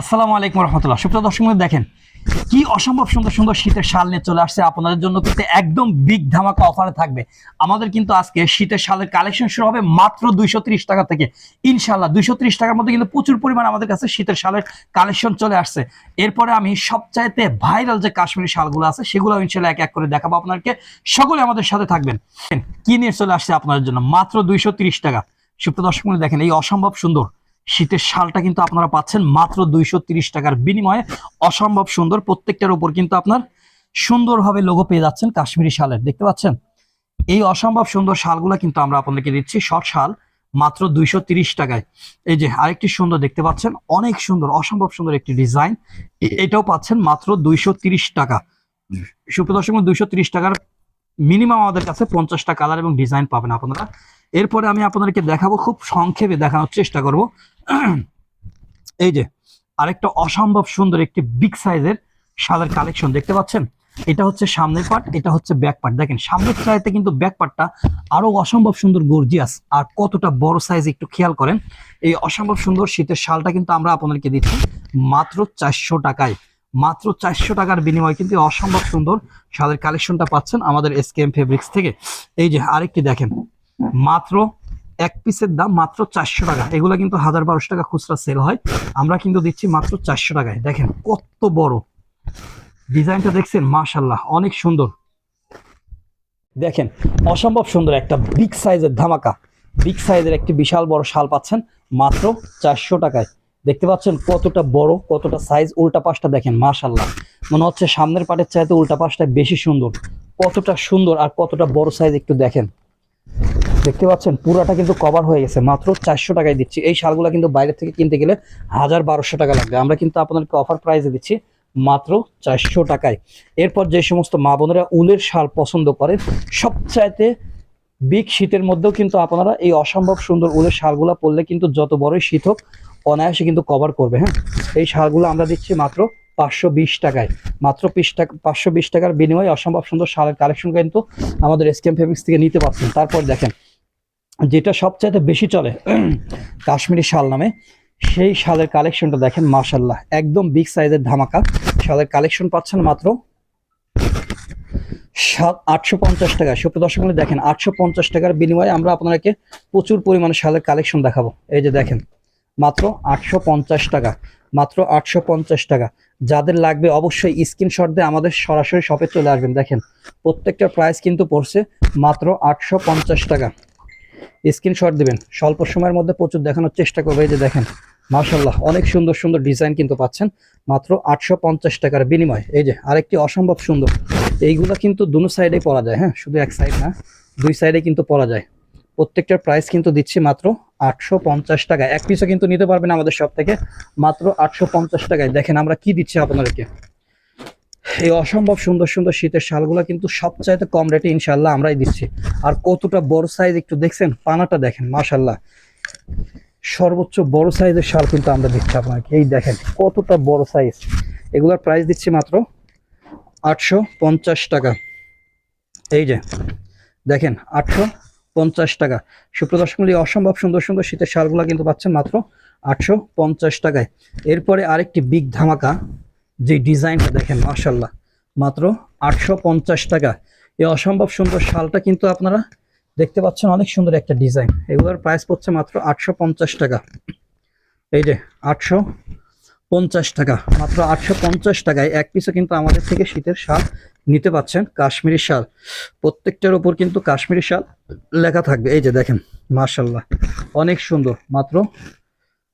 আসসালামু আলাইকুম রহমতুল্লাহ। সুপ্রিয় দর্শক দেখেন, কি অসম্ভব সুন্দর সুন্দর শীতের শাল নিয়ে চলে আসছে। আপনাদের জন্য কিন্তু একদম বিগ ধামাকা অফারে থাকবে। আমাদের কিন্তু আজকে শীতের শালের কালেকশন শুরু হবে মাত্র দুইশো ত্রিশ টাকা থেকে। ইনশাল্লাহ দুইশো ত্রিশ টাকার মধ্যে কিন্তু প্রচুর পরিমাণ আমাদের কাছে শীতের শালের কালেকশন চলে আসছে। এরপরে আমি সবচাইতে ভাইরাল যে কাশ্মীরি শালগুলো আছে সেগুলো ইনশাল্লাহ এক এক করে দেখাবো আপনাকে সকলে আমাদের সাথে থাকবেন। কি নিয়ে চলে আসছে আপনাদের জন্য? মাত্র দুইশো ত্রিশ টাকা। সুপ্রিয় দর্শক দেখেন, এই অসম্ভব সুন্দর শীতের শালটা কিন্তু আপনারা পাচ্ছেন মাত্র দুইশো ত্রিশ টাকার বিনিময়ে। অসম্ভব সুন্দর, প্রত্যেকটার উপর কিন্তু আপনার সুন্দরভাবে লোগো পেয়ে যাচ্ছেন কাশ্মীরি শালের। দেখতে পাচ্ছেন? এই অসম্ভব সুন্দর শালগুলো কিন্তু আমরা আপনাদেরকে দিচ্ছি, শর্ট শাল, মাত্র দুইশো টাকায়। এই যে আরেকটি সুন্দর দেখতে পাচ্ছেন, অনেক সুন্দর, অসম্ভব সুন্দর একটি ডিজাইন। এটাও পাচ্ছেন মাত্র দুইশো টাকা। সুপ্রদর্শক দুইশো টাকার মিনিমাম আমাদের কাছে পঞ্চাশটা কালার এবং ডিজাইন পাবেন আপনারা। এরপরে আমি আপনাদেরকে দেখাবো, খুব সংক্ষেপে দেখানোর চেষ্টা করব। এই যে, আরেকটা অসম্ভব সুন্দর একটি বিগ সাইজের শালের কালেকশন দেখতে পাচ্ছেন? এটা হচ্ছে সামনের পার্ট এটা হচ্ছে ব্যাক পার্ট দেখেন, সামনের চাইতে কিন্তু ব্যাক পার্টটা আরও অসম্ভব সুন্দর গর্জিয়াস আর কতটা বড় সাইজ একটু খেয়াল করেন। এই অসম্ভব সুন্দর শীতের শালটা কিন্তু আমরা আপনাদেরকে দিচ্ছি মাত্র চারশো টাকায়। মাত্র চারশো টাকার বিনিময়ে কিন্তু অসম্ভব সুন্দর শালের কালেকশনটা পাচ্ছেন আমাদের এসকেএম ফেব্রিক্স থেকে। এই যে, আরেকটি দেখেন মাত্র এক পিসের দাম মাত্র চারশো টাকা। এগুলো কিন্তু হাজার বারোশো টাকা খুচরা সেল হয়। আমরা কিন্তু দিচ্ছি মাত্র চারশো টাকায়। দেখেন কত বড়। ডিজাইনটা দেখছেন? মাশাল্লাহ অনেক সুন্দর। দেখেন, অসম্ভব সুন্দর একটা বিগ সাইজের ধামাকা। বিগ সাইজের একটি বিশাল বড় শাল পাচ্ছেন মাত্র চারশো টাকায়। দেখতে পাচ্ছেন কতটা বড়, কতটা সাইজ উল্টা পাশটা দেখেন মাশাল্লাহ মনে হচ্ছে সামনের পাটের চাইতে উল্টা পাশটা বেশি সুন্দর। কতটা সুন্দর আর কতটা বড় সাইজ একটু দেখেন। দেখতে পাচ্ছেন, পুরাটা কিন্তু কভার হয়ে গেছে। মাত্র চারশো টাকায় দিচ্ছি। এই শালগুলো কিন্তু বাইরে থেকে কিনতে গেলে হাজার বারোশো টাকা লাগবে। আমরা কিন্তু আপনাদেরকে অফার প্রাইসে দিচ্ছি মাত্র চারশো টাকায়। এরপর যে সমস্ত মা বোনেরা উলের শাল পছন্দ করেন সবচাইতে বিগ শীতের মধ্যেও কিন্তু আপনারা এই অসম্ভব সুন্দর উলের শালগুলো পরলে কিন্তু যত বড়ই শীত হোক, অনায়াসে কিন্তু কভার করবে হ্যাঁ? এই শালগুলো আমরা দিচ্ছি মাত্র পাঁচশো বিশ টাকায়। মাত্র বিশ টাকা, পাঁচশো বিশ টাকার বিনিময়ে অসম্ভব সুন্দর শালের কালেকশন কিন্তু আমাদের এসকেম ফেব্রিক্স থেকে নিতে পারছেন। তারপর দেখেন, যেটা সবচাইতে বেশি চলে, কাশ্মীরি শাল নামে, সেই শালের কালেকশনটা দেখেন মাশাল্লাহ একদম বিগ সাইজের ধামাকা। শালের কালেকশন পাচ্ছেন মাত্র সাত, আটশো পঞ্চাশ টাকা। সুপ্রিয় দর্শক দেখেন, আটশো পঞ্চাশ টাকার বিনিময়ে আমরা আপনাদেরকে প্রচুর পরিমাণে শালের কালেকশন দেখাবো। এই যে দেখেন, মাত্র আটশো পঞ্চাশ টাকা। মাত্র আটশো পঞ্চাশ টাকা। যাদের লাগবে অবশ্যই স্ক্রিনশট দিয়ে আমাদের সরাসরি শপে চলে আসবেন। দেখেন, প্রত্যেকটা প্রাইস কিন্তু পড়ছে মাত্র আটশো পঞ্চাশ টাকা। স্ক্রিনশট দিবেন। স্বল্প সময়ের মধ্যে প্রচুর দেখানোর চেষ্টা করবে। যে দেখেন মার্শাল্লাহ অনেক সুন্দর সুন্দর ডিজাইন কিন্তু পাচ্ছেন মাত্র আটশো পঞ্চাশ টাকার বিনিময়। এই যে আরেকটি অসম্ভব সুন্দর। এইগুলো কিন্তু দুনো সাইডে পরা যায়। হ্যাঁ শুধু এক সাইড না, দুই সাইডে কিন্তু পরা যায়। প্রত্যেকটার প্রাইস কিন্তু দিচ্ছি মাত্র আটশো পঞ্চাশ টাকা। এক পিসও কিন্তু নিতে পারবেন আমাদের সব থেকে। মাত্র আটশো পঞ্চাশ টাকায়। দেখেন আমরা কি দিচ্ছি আপনাদেরকে। এই অসম্ভব সুন্দর সুন্দর শীতের শালগুলো কিন্তু সবচাইতে কম রেটে ইনশাল্লাহ আমরাই দিচ্ছি। আর কতটা বড় সাইজ একটু দেখছেন? পানাটা দেখেন মাশাল্লাহ সর্বোচ্চ বড় সাইজের শাল কিন্তু আমরা দিচ্ছি আপনাকে। এই দেখেন, কতটা বড় সাইজ এগুলোর প্রাইস দিচ্ছি মাত্র আটশো পঞ্চাশ টাকা। এই যে, দেখেন, আটশো পঞ্চাশ টাকা। সুপ্রদর্শনগুলি অসম্ভব সুন্দর সুন্দর শীতের শালগুলো কিন্তু পাচ্ছেন মাত্র আটশো পঞ্চাশ টাকায়। এরপরে আরেকটি বিগ ধামাকা, যে ডিজাইনটা দেখেন মার্শাল্লাহ মাত্র আটশো পঞ্চাশ টাকা। এই অসম্ভব সুন্দর শালটা কিন্তু আপনারা দেখতে পাচ্ছেন অনেক সুন্দর একটা ডিজাইন। এগুলোর প্রাইস পড়ছে মাত্র আটশো পঞ্চাশ টাকা। এই যে, আটশো পঞ্চাশ টাকা, মাত্র আটশো পঞ্চাশ টাকায় এক পিসও কিন্তু আমাদের থেকে শীতের শাল নিতে পাচ্ছেন কাশ্মীরি শাল। প্রত্যেকটার উপর কিন্তু কাশ্মীরি শাল লেখা থাকবে। এই যে দেখেন মার্শাল্লাহ অনেক সুন্দর, মাত্র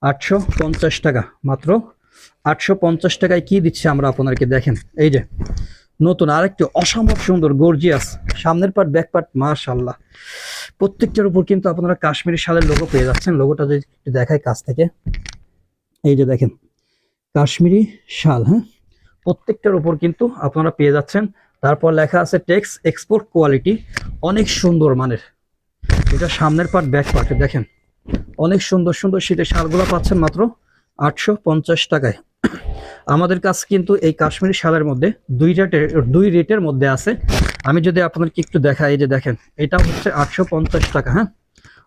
আটশো পঞ্চাশ টাকা, মাত্র আটশো পঞ্চাশ টাকায় কি দিচ্ছে আমরা আপনাদেরকে দেখেন। এই যে নতুন আরেকটি অসম্ভব সুন্দর গর্জিয়াস সামনের পার্ট ব্যাক পার্ট মার্শাল্লাহ প্রত্যেকটার উপর কিন্তু আপনারা কাশ্মীরি শালের লোগো পেয়ে যাচ্ছেন। লোগোটা যদি দেখায় কাছ থেকে। এই যে দেখেন কাশ্মীরি শাল হ্যাঁ? প্রত্যেকটার উপর কিন্তু আপনারা পেয়ে যাচ্ছেন। তারপর লেখা আছে টেক্স এক্সপোর্ট কোয়ালিটি। অনেক সুন্দর মানের। এটা সামনের পার্ট, ব্যাক পার্টে, দেখেন। অনেক সুন্দর সুন্দর শীতের শালগুলো পাচ্ছেন মাত্র আটশো পঞ্চাশ টাকায়। আমাদের কাছে কিন্তু এই কাশ্মীরি শালের মধ্যে দুই রেটের দুই রেটের মধ্যে আছে। আমি যদি আপনাদেরকে একটু দেখাই, এই যে দেখেন, এটা হচ্ছে আটশো পঞ্চাশ টাকা হ্যাঁ?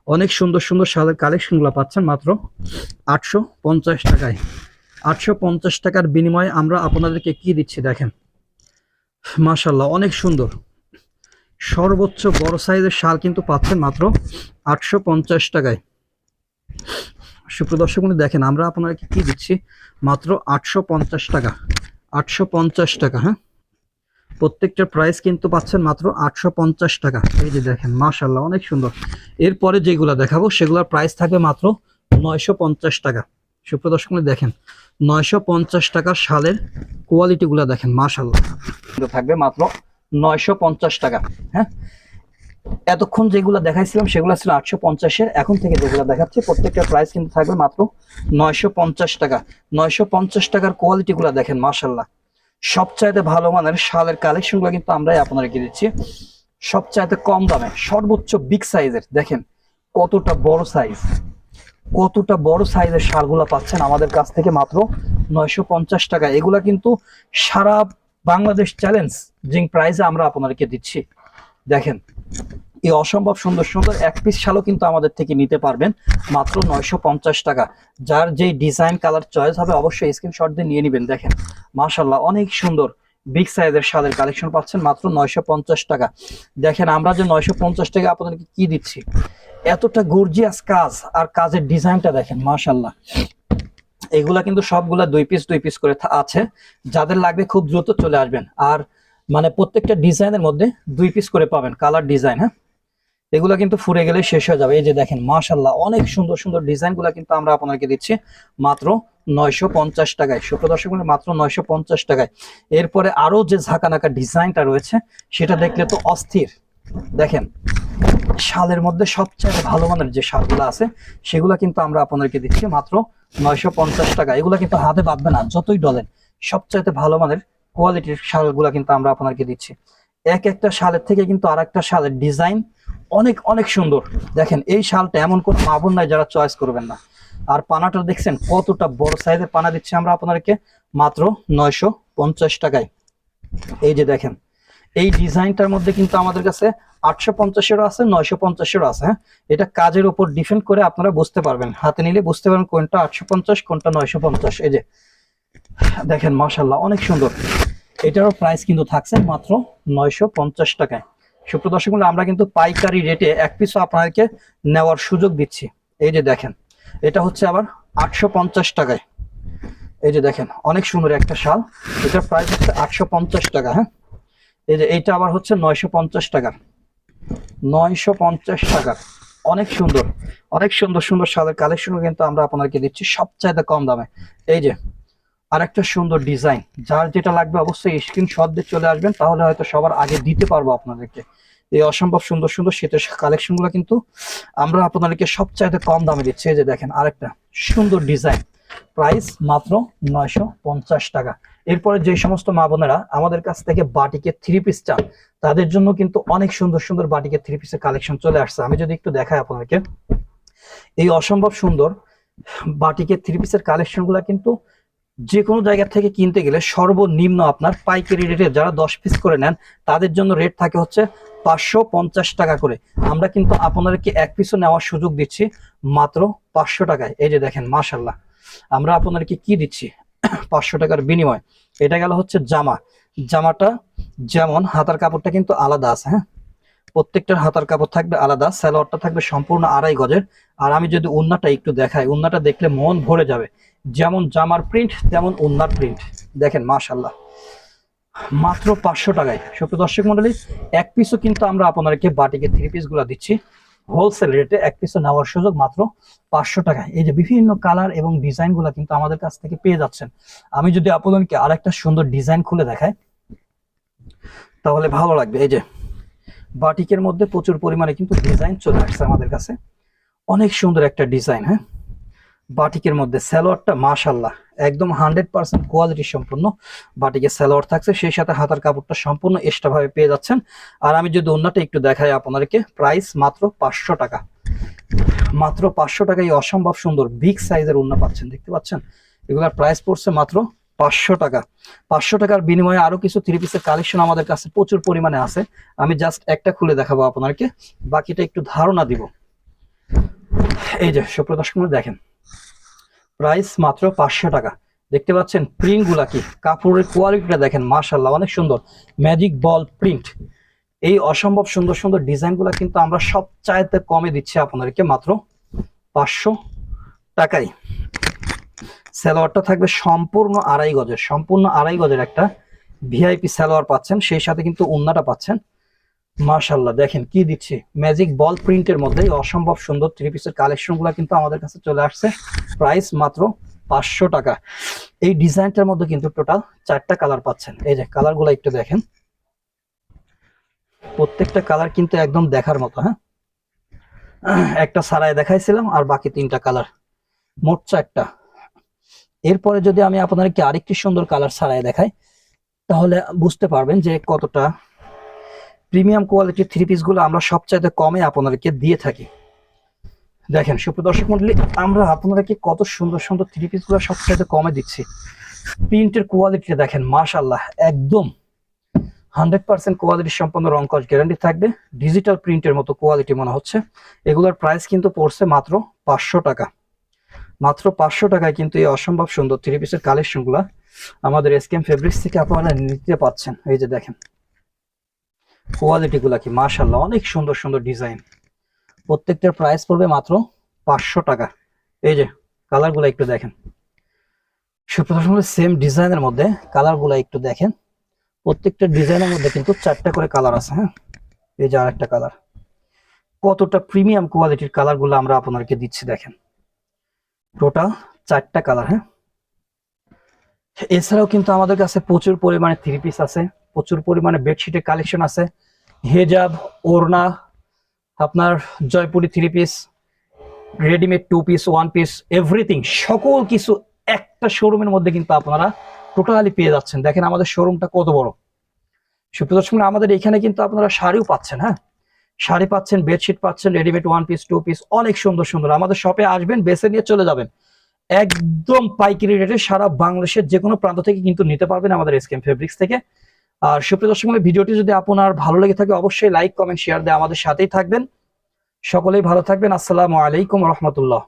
অনেক সুন্দর সুন্দর শালের কালেকশনগুলো পাচ্ছেন মাত্র আটশো পঞ্চাশ টাকায়। আটশো পঞ্চাশ টাকার বিনিময়ে আমরা আপনাদেরকে কি দিচ্ছি দেখেন। মাশাল্লাহ অনেক সুন্দর। সর্বোচ্চ বড় সাইজের শাল কিন্তু পাচ্ছেন মাত্র আটশো পঞ্চাশ টাকায়। সুপ্রদর্শক বন্ধু, দেখেন আমরা আপনাদেরকে কি দিচ্ছি? মাত্র আটশো পঞ্চাশ টাকা। আটশো পঞ্চাশ টাকা হ্যাঁ? প্রত্যেকটার প্রাইস কিন্তু পাচ্ছেন মাত্র আটশো পঞ্চাশ টাকা। এই যে দেখেন মাশাল্লাহ অনেক সুন্দর। এরপরে যেগুলো দেখাবো, সেগুলোর প্রাইস থাকবে মাত্র নয়শো পঞ্চাশ টাকা। সুপ্রদর্শক বন্ধু, দেখেন নয়শো পঞ্চাশ টাকার শালের কোয়ালিটিগুলো দেখেন মাশাল্লাহ থাকবে মাত্র নয়শো পঞ্চাশ টাকা হ্যাঁ? এতক্ষণ যেগুলো দেখাইছিলাম, সেগুলো ছিল আটশো পঞ্চাশের। এখন থেকে যেগুলো দেখাচ্ছি, প্রত্যেকটা প্রাইস কিন্তু থাকবে মাত্র নয়শো পঞ্চাশ টাকা। নয়শো পঞ্চাশ টাকার কোয়ালিটিগুলো দেখেন মাশাল্লাহ সবচাইতে ভালো মানের শালের কালেকশনগুলো কিন্তু আমরাই আপনাদেরকে দিচ্ছি। সবচাইতে কম দামে, সর্বোচ্চ বিগ সাইজের দেখেন, কতটা বড় সাইজ কতটা বড় সাইজের শালগুলো পাচ্ছেন আমাদের কাছ থেকে মাত্র নয়শো পঞ্চাশ টাকা। এগুলা কিন্তু সারা বাংলাদেশ চ্যালেঞ্জ যে প্রাইজে আমরা আপনাদেরকে দিচ্ছি। দেখেন, এই অসম্ভব সুন্দর সুন্দর এক পিস শালও কিন্তু আমাদের থেকে নিতে পারবেন মাত্র নয়শো পঞ্চাশ টাকা। যার যেই ডিজাইন কালার চয়েস হবে অবশ্যই স্ক্রিনশট দিয়ে নিয়ে নেবেন। দেখেন মাশাল্লাহ অনেক সুন্দর বিগ সাইজের শালের কালেকশন পাচ্ছেন মাত্র নয়শো পঞ্চাশ টাকা। দেখেন, আমরা যে নয়শো পঞ্চাশ টাকা আপনাদেরকে কি দিচ্ছি? এতটা গর্জিয়াস কাজ আর কাজের ডিজাইনটা দেখেন মাশাল্লাহ এগুলা কিন্তু সবগুলা দুই পিস দুই পিস করে আছে। যাদের লাগবে খুব দ্রুত চলে আসবেন। আর মানে প্রত্যেকটা ডিজাইনের মধ্যে দুই পিস করে পাবেন কালার ডিজাইন হ্যাঁ? এগুলো কিন্তু ফুরে গেলে শেষ হয়ে যাবে। এই যে দেখেন মাশাল্লাহ অনেক সুন্দর সুন্দর ডিজাইনগুলা কিন্তু আমরা আপনাদেরকে দিচ্ছি মাত্র নয়শো পঞ্চাশ টাকায়। সুপ্রদর্শক বন্ধু, মাত্র নয়শো পঞ্চাশ টাকায়। এরপরে আরও যে ঝাঁকানাকা ডিজাইনটা রয়েছে সেটা দেখলে তো অস্থির। দেখেন শালের মধ্যে সবচেয়ে ভালো মানের যে শালগুলো আছে, সেগুলো কিন্তু আমরা আপনাদেরকে দিচ্ছি মাত্র নয়শো পঞ্চাশ টাকা। এগুলো কিন্তু হাতে বাঁধবে না, যতই ডলেন, সবচাইতে ভালো মানের কোয়ালিটির শালগুলো কিন্তু আমরা আপনাদেরকে দিচ্ছি। এক একটা শালের থেকে কিন্তু আর একটা শালের ডিজাইন অনেক অনেক সুন্দর। দেখেন, এই শালটা এমন কোনো মাবুন নাই যারা চয়েস করবেন না। আর পানাটা দেখছেন, কতটা বড় সাইজের পানা দিচ্ছি আমরা আপনাদেরকে, মাত্র নয়শো পঞ্চাশ টাকায়। এই যে দেখেন এই ডিজাইনটার মধ্যে কিন্তু আমাদের কাছে আটশো পঞ্চাশেরও আছে নয়শো পঞ্চাশেরও আছে হ্যাঁ? এটা কাজের উপর ডিপেন্ড করে আপনারা বুঝতে পারবেন। হাতে নিলে বুঝতে পারবেন কোনটা আটশো পঞ্চাশ কোনটা নয়শো পঞ্চাশ। এই যে দেখেন মাশাল্লাহ অনেক সুন্দর। এটারও প্রাইস কিন্তু থাকছে মাত্র নয়শো পঞ্চাশ টাকায়। সুপ্রদর্শক বন্ধু, আমরা কিন্তু পাইকারি রেটে এক পিসও আপনাদেরকে নেওয়ার সুযোগ দিচ্ছি। এই যে দেখেন এটা হচ্ছে আবার আটশো পঞ্চাশ টাকায়। এই যে দেখেন অনেক সুন্দর একটা শাল। এটার প্রাইস হচ্ছে আটশো পঞ্চাশ টাকা হ্যাঁ? এই যে এইটা আবার হচ্ছে নয়শো পঞ্চাশ টাকার। নয়শো পঞ্চাশ টাকার। অনেক সুন্দর অনেক সুন্দর সুন্দর শালের কালেকশনও কিন্তু আমরা আপনাদেরকে দিচ্ছি সবচাইতে কম দামে। এই যে আরেকটা সুন্দর ডিজাইন, যার যেটা লাগবে অবশ্যই স্ক্রিন স্ক্রিনশট দিয়ে চলে আসবেন, তাহলে হয়তো সবার আগে দিতে পারব আপনাদেরকে। এই অসম্ভব সুন্দর সুন্দর শীতের কালেকশনগুলো কিন্তু আমরা আপনাদেরকে সবচাইতে কম দামে দিচ্ছি। এই যে দেখেন আরেকটা সুন্দর ডিজাইন, প্রাইস মাত্র নয়শো পঞ্চাশ টাকা। এরপরে যে সমস্ত মা বোনেরা আমাদের কাছ থেকে বাটিকের থ্রি পিস চান, তাদের জন্য কিন্তু অনেক সুন্দর সুন্দর বাটিকের থ্রি পিসের কালেকশন চলে আসছে। আমি যদি একটু দেখাই আপনাদেরকে, এই অসম্ভব সুন্দর বাটিকের থ্রি পিসের কালেকশনগুলো কিন্তু যে কোনো জায়গা থেকে কিনতে গেলে সর্বনিম্ন আপনার পাইকারি রেটে যারা দশ পিস করে নেন, তাদের জন্য রেট থাকে হচ্ছে পাঁচশো পঞ্চাশ টাকা করে। আমরা কিন্তু আপনাদেরকে এক পিসও নেওয়ার সুযোগ দিচ্ছি মাত্র পাঁচশো টাকায়। এই যে দেখেন মাশাল্লাহ আমরা আপনাদেরকে কি দিচ্ছি? পাঁচশো টাকার বিনিময়। এটা গেল হচ্ছে জামা। জামাটা যেমন হাতার কাপড়টা কিন্তু আলাদা আছে হ্যাঁ? প্রত্যেকটার হাতার কাপড় থাকবে আলাদা, সালোয়ারটা থাকবে সম্পূর্ণ আড়াই গজের। আর আমি যদি উন্নাটা একটু দেখাই, উন্নাটা দেখলে মন ভরে যাবে। যেমন জামার প্রিন্ট তেমন উন্নার প্রিন্ট দেখেন মাশাল্লাহ মাত্র পাঁচশো টাকায়। সুপ্রিয় দর্শক মন্ডলী এক পিসও কিন্তু আমরা আপনাদেরকে বাটিকে থ্রি পিসগুলা দিচ্ছি। হোলসেল রেটে এক পিসও নেওয়ার সুযোগ মাত্র পাঁচশো টাকায়। এই যে বিভিন্ন কালার এবং ডিজাইনগুলা কিন্তু আমাদের কাছ থেকে পেয়ে যাচ্ছেন। আমি যদি আপনাদেরকে আরেকটা সুন্দর ডিজাইন খুলে দেখাই, তাহলে ভালো লাগবে। এই যে বাটিকের মধ্যে প্রচুর পরিমাণে কিন্তু ডিজাইন চলে আসছে আমাদের কাছে। অনেক সুন্দর একটা ডিজাইন হ্যাঁ? বাটিকের মধ্যে সালোয়ারটা মাশাল্লাহ একদম হান্ড্রেড পার্সেন্ট কোয়ালিটি সম্পূর্ণ বাটিকের সালোয়ার থাকছে, সেই সাথে হাতার কাপড়টা সম্পূর্ণ এক্সট্রা ভাবে পেয়ে যাচ্ছেন। আর আমি যদি অন্যটা একটু দেখাই আপনাদেরকে প্রাইস মাত্র পাঁচশো টাকা। মাত্র পাঁচশো টাকায় অসম্ভব সুন্দর বিগ সাইজের ওন্না পাচ্ছেন, দেখতে পাচ্ছেন? এগুলার প্রাইস পড়ছে মাত্র পাঁচশো টাকা। পাঁচশো টাকার বিনিময়ে আরও কিছু থ্রি পিসের কালেকশন আমাদের কাছে প্রচুর পরিমাণে আছে। আমি জাস্ট একটা খুলে দেখাবো আপনাদেরকে, বাকিটা একটু ধারণা দিব। এই যে, সুপ্রদর্শক দেখেন। প্রাইস মাত্র পাঁচশো টাকা। দেখতে পাচ্ছেন প্রিন্টগুলা কি? কাপড়ের কোয়ালিটিটা দেখেন মাশাল্লাহ অনেক সুন্দর। ম্যাজিক বল প্রিন্ট এই অসম্ভব সুন্দর সুন্দর ডিজাইনগুলা কিন্তু আমরা সব চাইতে কমে দিচ্ছি আপনাদেরকে মাত্র পাঁচশো টাকায় সালোয়ারটা থাকবে সম্পূর্ণ আড়াই গজের, সম্পূর্ণ আড়াই গজের একটা ভিআইপি সালোয়ার পাচ্ছেন, সেই সাথে কিন্তু উন্নাটা পাচ্ছেন। মাশাল্লাহ দেখেন কি দিচ্ছি। ম্যাজিক বল প্রিন্টের মধ্যে অসম্ভব সুন্দর থ্রি পিসের কালেকশনগুলো কিন্তু আমাদের কাছে চলে আসছে। প্রাইস মাত্র পাঁচশো টাকা। এই ডিজাইনটার মধ্যে কিন্তু টোটাল চারটা কালার পাচ্ছেন। এই যে কালারগুলো একটু দেখেন। প্রত্যেকটা কালার কিন্তু একদম দেখার মতো হ্যাঁ? একটা সারায় দেখাইছিলাম আর বাকি তিনটা কালার মোট চারটা। এরপরে যদি আমি আপনাদেরকে আরেকটি সুন্দর কালার সারায় দেখাই, তাহলে বুঝতে পারবেন যে কতটা প্রিমিয়াম কোয়ালিটির থ্রি পিসগুলো আমরা সবচাইতে কমে আপনাদেরকে দিয়ে থাকি। দেখেন, সুপ্রিয় দর্শক মন্ডলী, আমরা আপনাদেরকে কত সুন্দর সুন্দর থ্রি পিসগুলো সবচাইতে কমে দিচ্ছি। প্রিন্টের কোয়ালিটি দেখেন মাশাল্লাহ একদম হান্ড্রেড পার্সেন্ট কোয়ালিটি সম্পন্ন রং গ্যারান্টি থাকবে। ডিজিটাল প্রিন্টের মতো কোয়ালিটি মনে হচ্ছে। এগুলোর প্রাইস কিন্তু পড়ছে মাত্র পাঁচশো টাকা। মাত্র পাঁচশো টাকায় কিন্তু এই অসম্ভব সুন্দর থ্রি পিসের কালেকশনগুলো আমাদের এসকেম ফেব্রিক্স থেকে আপনারা নিতে পাচ্ছেন। এই যে দেখেন কোয়ালিটি গুলা কি? মাশাল্লাহ অনেক সুন্দর সুন্দর ডিজাইন প্রত্যেকটার প্রাইস পড়বে মাত্র পাঁচশো টাকা। এই যে কালারগুলা একটু দেখেন। সেম ডিজাইনের মধ্যে কালারগুলা একটু দেখেন। প্রত্যেকটা ডিজাইনের মধ্যে কিন্তু চারটা করে কালার আছে হ্যাঁ? এই যে আরেকটা কালার কতটা প্রিমিয়াম কোয়ালিটির কালারগুলো আমরা আপনাদেরকে দিচ্ছি দেখেন। টোটাল চারটা কালার হ্যাঁ? এছাড়াও কিন্তু আমাদের কাছে প্রচুর পরিমাণে থ্রি পিস আছে। প্রচুর পরিমাণে বেডশিটের কালেকশন আছে। হেজাব, ওড়না, আপনার Jaipuri three piece readymade two piece one piece everything সকল কিছু একটা শোরুমের মধ্যে কিন্তু আপনারা টোটালি পেয়ে যাচ্ছেন। দেখেন আমাদের শোরুমটা কত বড়। সুপ্রিয় দর্শক, আমাদের এখানে কিন্তু আপনারা শাড়িও পাচ্ছেন হ্যাঁ? শাড়ি পাচ্ছেন বেডশিট পাচ্ছেন readymade one piece two piece অনেক সুন্দর সুন্দর। আমাদের শপে আসবেন, বেছে নিয়ে চলে যাবেন। একদম পাইকারি রেটে সারা বাংলাদেশের যে কোনো প্রান্ত থেকে কিন্তু নিতে পারবেন আমাদের এসকেম ফেব্রিক্স থেকে। আর সুপ্রিয় দর্শক ভিডিওটি যদি আপনার ভালো লেগে থাকে, অবশ্যই লাইক কমেন্ট শেয়ার দিয়ে আমাদের সাথেই থাকবেন। সকলেই ভালো থাকবেন। আসসালামু আলাইকুম রহমতুল্লাহ।